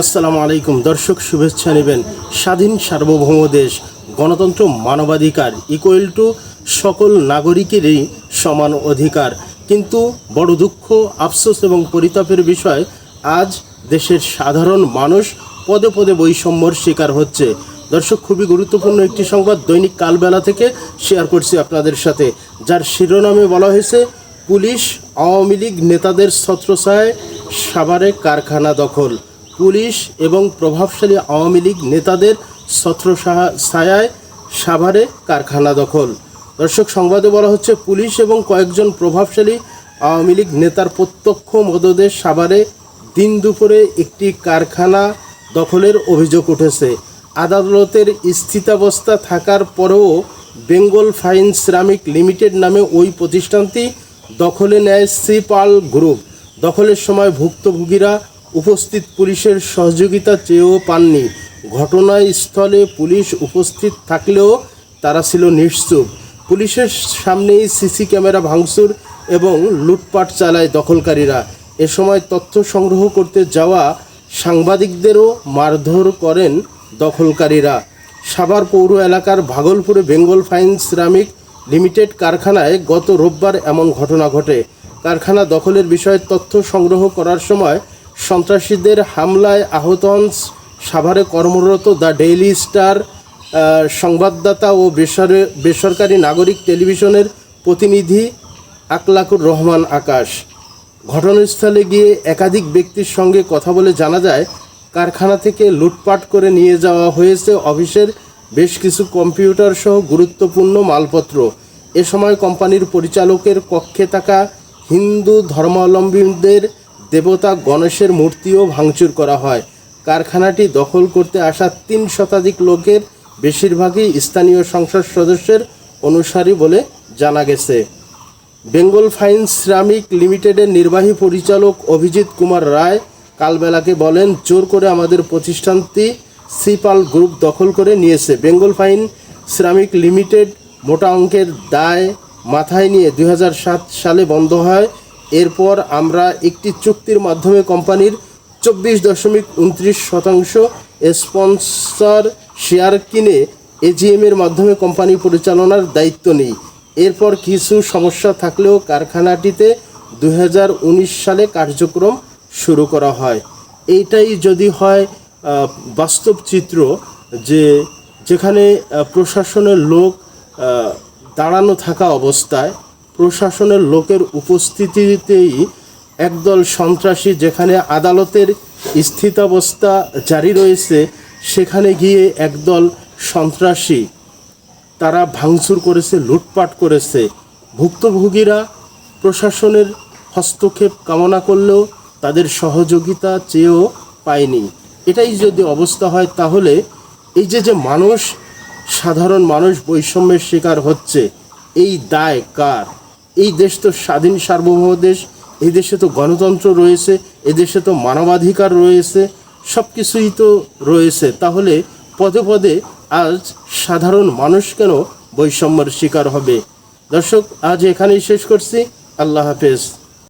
আসসালামু আলাইকুম। দর্শক, শুভেচ্ছা নেবেন স্বাধীন সার্বভৌম দেশ, গণতন্ত্র মানবাধিকার ইকুয়াল টু সকল নাগরিকেরই সমান অধিকার। কিন্তু বড় দুঃখ, আফসোস এবং পরিতাপের বিষয়, আজ দেশের সাধারণ মানুষ পদে পদে বৈষম্যর শিকার হচ্ছে। দর্শক, খুবই গুরুত্বপূর্ণ একটি সংবাদ দৈনিক কালবেলা থেকে শেয়ার করছি আপনাদের সাথে, যার শিরোনামে বলা হয়েছে, পুলিশ, আওয়ামী লীগ নেতাদের ছত্রছায়ায় সাভারে কারখানা দখল। পুলিশ এবং প্রভাবশালী আওয়ামী লীগ নেতাদের ছত্রছায়ায় সাভারে কারখানা দখল। দর্শক, সংবাদে বলা হচ্ছে, পুলিশ এবং কয়েকজন প্রভাবশালী আওয়ামী লীগ নেতার প্রত্যক্ষ মদদে সাভারে দিন দুপুরে একটি কারখানা দখলের অভিযোগ উঠেছে। আদালতের স্থিতাবস্থা থাকার পরেও বেঙ্গল ফাইন সিরামিক লিমিটেড নামে ওই প্রতিষ্ঠানটি দখলে নেয় সিপাল গ্রুপ। দখলের সময় ভুক্তভোগীরা উপস্থিত পুলিশের সহযোগিতা চেয়েও পাননি। ঘটনাস্থলে পুলিশ উপস্থিত থাকলেও তারা ছিল নিশ্চুপ। পুলিশের সামনেই সিসি ক্যামেরা ভাঙচুর এবং লুটপাট চালায় দখলকারীরা। এ সময় তথ্য সংগ্রহ করতে যাওয়া সাংবাদিকদেরও মারধর করেন দখলকারীরা। সাভার পৌর এলাকার ভাগলপুরে বেঙ্গল ফাইন সিরামিক লিমিটেড কারখানায় গত রোববার এমন ঘটনা ঘটে। কারখানা দখলের বিষয়ে তথ্য সংগ্রহ করার সময় সন্ত্রাসীদের হামলায় আহত হন সাভারে কর্মরত দ্য ডেইলি স্টার সংবাদদাতা ও বেসর- বেসরকারি নাগরিক টেলিভিশনের প্রতিনিধি আকলাকুর রহমান আকাশ। ঘটনাস্থলে গিয়ে একাধিক ব্যক্তির সঙ্গে কথা বলে জানা যায়, কারখানা থেকে লুটপাট করে নিয়ে যাওয়া হয়েছে অফিসের বেশ কিছু কম্পিউটার সহ গুরুত্বপূর্ণ মালপত্র। এ সময় কোম্পানির পরিচালকের কক্ষে থাকা হিন্দু ধর্মাবলম্বীদের দেবতা গণেশের মূর্তিও ভাঙচুর করা হয়। কারখানাটি দখল করতে আসা তিন শতাধিক লোকের বেশিরভাগই স্থানীয় সংসদ সদস্যের অনুসারী বলে জানা গেছে। বেঙ্গল ফাইন সিরামিক লিমিটেডের নির্বাহী পরিচালক অভিজিৎ কুমার রায় কালবেলাকে বলেন, জোর করে আমাদের প্রতিষ্ঠানটি সিপাল গ্রুপ দখল করে নিয়েছে। বেঙ্গল ফাইন সিরামিক লিমিটেড মোটা অঙ্কের দায় মাথায় নিয়ে দু হাজার সাত সালে বন্ধ হয়। এরপর আমরা একটি চুক্তির মাধ্যমে কোম্পানির চব্বিশ দশমিক উনত্রিশ শতাংশ স্পন্সর শেয়ার কিনে এজিএম এর মাধ্যমে কোম্পানি পরিচালনার দায়িত্ব নিই। এরপর কিছু সমস্যা থাকলেও কারখানাটিতে দু হাজার উনিশ সালে কার্যক্রম শুরু করা হয়। এইটাই যদি হয় বাস্তব চিত্র যে যেখানে প্রশাসনের লোক দাঁড়ানো থাকা অবস্থায় প্রশাসনের লোকের উপস্থিতিতেই একদল সন্ত্রাসী যেখানে আদালতের স্থিতাবস্থা জারি রয়েছে, সেখানে গিয়ে একদল সন্ত্রাসী তারা ভাঙচুর করেছে, লুটপাট করেছে। ভুক্তভোগীরা প্রশাসনের হস্তক্ষেপ কামনা করলেও তাদের সহযোগিতা চেয়েও পায়নি। এটাই যদি অবস্থা হয়, তাহলে এই যে যে মানুষ, সাধারণ মানুষ বৈষম্যের শিকার হচ্ছে, এই দায় কার? এই দেশ তো স্বাধীন সার্বভৌম দেশ, এই দেশে তো গণতন্ত্র রয়েছে এদেশে তো মানবাধিকার রয়েছে সব কিছুই তো রয়েছে। তাহলে পদে পদে আজ সাধারণ মানুষ কেন বৈষম্যের শিকার হবে? দর্শক, আজ এখানেই শেষ করছি। আল্লাহ হাফেজ।